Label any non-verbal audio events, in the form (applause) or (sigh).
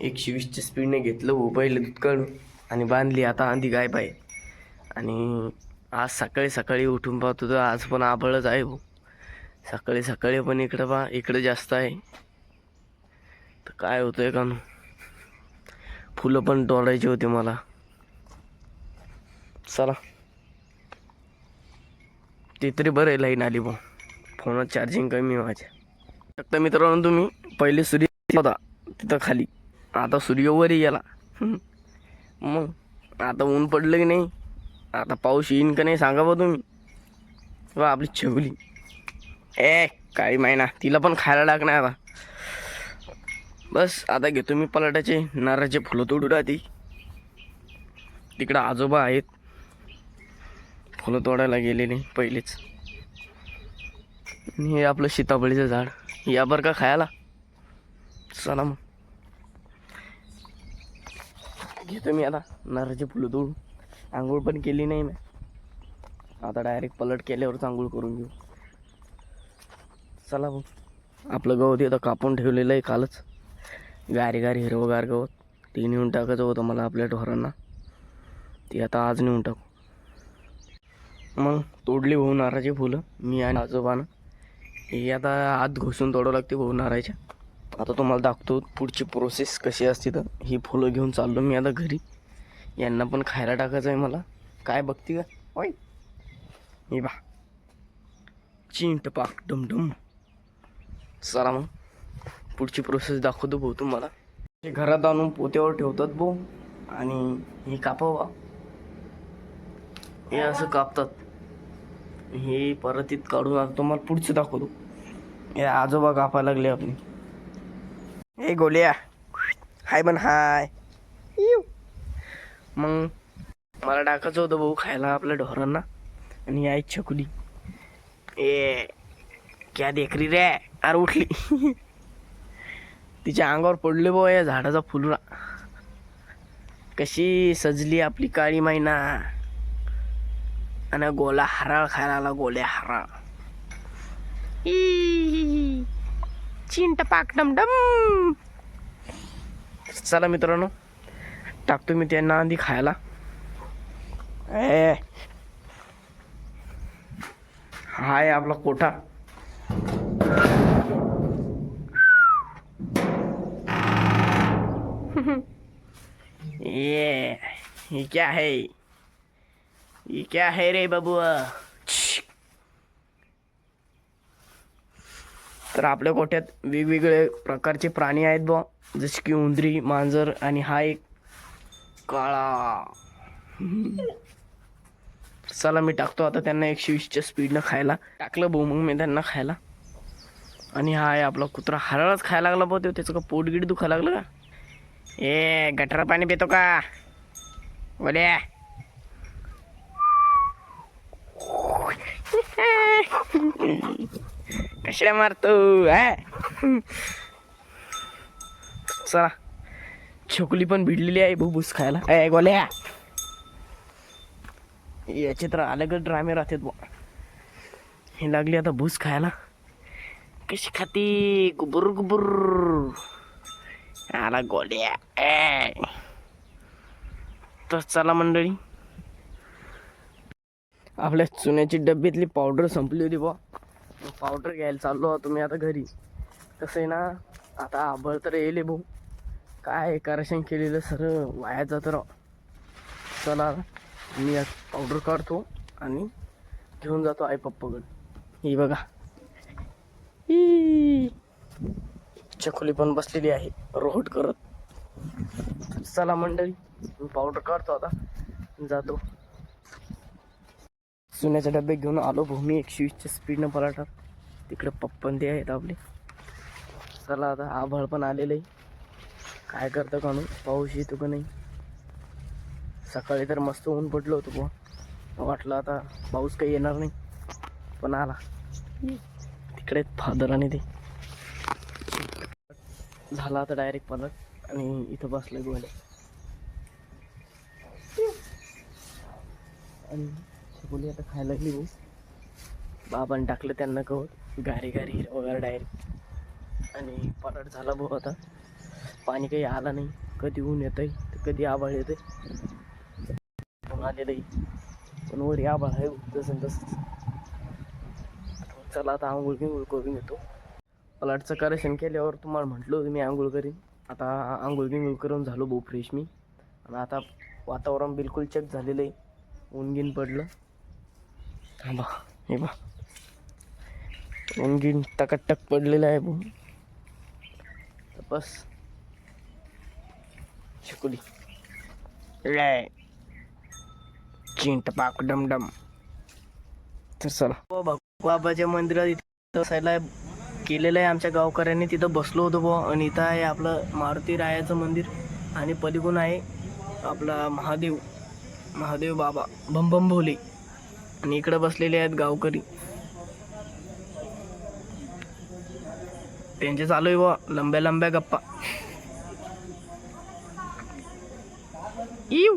एकशे वीसच्या स्पीडने घेतलं हो पहिले दूध काढून आणि बांधली. आता आधी गाय आहे. आणि आज सकाळी सकाळी उठून पाहतो तर आज पण आबळच आहे भाऊ सकाळी सकाळी पण इकडं पहा इकडं जास्त आहे. तर काय होतं आहे का फुलं पण तोडायची होती मला. चला. ते तरी बरं आहे लाईन आली भाऊ फोनात चार्जिंग कमी माझ्या. फक्त मित्रांनो तुम्ही पहिले सूर्य होता तिथं खाली. आता सूर्य वरही गेला (laughs) मग आता ऊन पडलं की नाही? आता पाऊस येईन का नाही सांगा बा तुम्ही. वा आपली छगुली ए काही माहिना तिला पण खायला लागणार आता बस आता घेतो मी पलाटाचे नारळाचे फुलं तोडू राहते. तिकडं आजोबा आहेत. फुलं तोडायला गेलेले पहिलेच. हे आपलं सीताफळीचं झाड. या बरं का खायला. चला मग. घेतो मी आता. नारळाची फुलं तोडून. आंघोळ पण केली नाही मी. आता डायरेक्ट पलट केल्यावरच आंघोळ करून घेऊ. चला भाऊ आपलं गवत आता कापून ठेवलेलं आहे कालच. गारी गारी हिरवगार गवत. ते नेऊन टाकायचं होतं मला आपल्या ढोरांना. ते आता आज नेऊन टाकू. मग तोडली भाऊ नारळाची फुलं मी आणि आजोबानं. हे आता आत घुसून तोडावं लागते भाऊ नारळाच्या. आता तुम्हाला दाखवतो पुढची प्रोसेस कशी असते तर. ही फुलं घेऊन चाललो मी आता घरी. यांना पण खायला टाकायचं आहे मला. काय बघते का? होय. हे बा चिंट पाक डमडम. चला मग. पुढची प्रोसेस दाखवतो भाऊ तुम्हाला. हे घरात आणून पोत्यावर ठेवतात भाऊ. आणि हे कापावा हे असं कापतात. हे परतीत काढून आता तुम्हाला पुढचं दाखवतो. हे आजोबा कापायला लागले आपली. ए गोल्या. हाय पण हाय. मग मला टाकायचं होतं भाऊ खायला आपल्या ढोरांना. आणि आई छकुली. ए क्या देखरी रे? अरे उठली. तिच्या अंगावर पडले भाऊ या झाडाचा फुलरा. कशी सजली आपली काळी मैना. आणि गोला हराळ खायला आला गोल्या हराळ. ई. चिंट पाक डम चला मित्रांनो टाकतो मी त्यांना आधी खायला. ए. हाय आपला कोठा. (laughs) ये ये क्या है ये क्या है रे बबुआ तर आपल्या गोठ्यात वेगवेगळे प्रकारचे प्राणी आहेत बुवा. जसे की उंदरी मांजर आणि हा एक काळा. चला मी टाकतो आता त्यांना एकशे वीसच्या स्पीडनं खायला. टाकलं भाऊ मग मी त्यांना खायला. आणि हा आहे आपला कुत्रा. हरळच खायला लागला भाऊ त्याचं का पोट गिट दुखायला लागलं का? ए गटर पाणी पितो का? बोले. (laughs) कशा मारतो हा? चला. छोकली पण भिडलेली आहे भूबूस खायला. ए गोल्या. याचे तर अलग ड्रामे राहतात बुवा. हे लागली आता भूस खायला. कशी खाती? गुबुर गुबुर. आला गोल्या. तर चला मंडळी. आपल्या चुन्याची डब्यातली पावडर संपली होती बुवा. पावडर घ्यायला चाललो होतो मी आता घरी. कसं आहे ना आता आबळ तर येईल भाऊ. काय करशन केलेलं सर वाया जातं राव. चला मी पावडर काढतो आणि घेऊन जातो आई पप्पाकडे. ही बघा. ही! चकुली पण बसलेली आहे रोहट करत. चला मंडळी मी पावडर काढतो आता. जातो. सोन्याचे डबे घेऊन आलो भूमी एकशे वीसच्या स्पीडनं पलाटात तिकडे पप्पन ते आहेत आपले. चला आता आभाळ पण आलेलं आहे. काय करतं कानू? पाऊस येतो का नाही? सकाळी तर मस्त ऊन पडलं होतं बुवा वाटलं आता पाऊस काही येणार नाही. पण आला. तिकडे फादर आणि ते. झाला आता डायरेक्ट पलट आणि इथं बसलं गोळे आणि बोली आता खायला लागली बाबान टाकलं त्यांना गवत गारी गारी वगैरे डायरेक्ट आणि पलट झाला भाऊ आता. पाणी काही आलं नाही. कधी ऊन येतंय तर कधी आभाळ येतंय. ऊन आलेलं आहे पण वरी आभाळ आहे तसं तसंच. चला आता आंघोळ बिंघोळ करून येतो. पलाटचं करेक्शन केल्यावर तुम्हाला म्हटलं होतं मी आंघोळ करीन. आता आंघोळ बिंघोळ करून झालो भाऊ फ्रेश मी. आणि आता वातावरण बिलकुल चेक झालेलं आहे. ऊन गिन पडलं. थांबा हे बा इंजिन गिन टकाटक पडलेलं आहे भाऊ बस. शिकुली रे चिंट पाक डमडम. तर चला. हो, बाबाच्या मंदिरात इथं बसायला केलेलं आहे आमच्या गावकऱ्यांनी. तिथं बसलो होतो बुवा. आणि इथं आहे आपलं मारुती रायाचं मंदिर. आणि पलीकडून आहे आपला महादेव. महादेव बाबा. बम भोले आणि इकडे बसलेले आहेत गावकरी. त्यांचे चालू आहे बुवा लंब्या लंब्या गप्पा. येऊ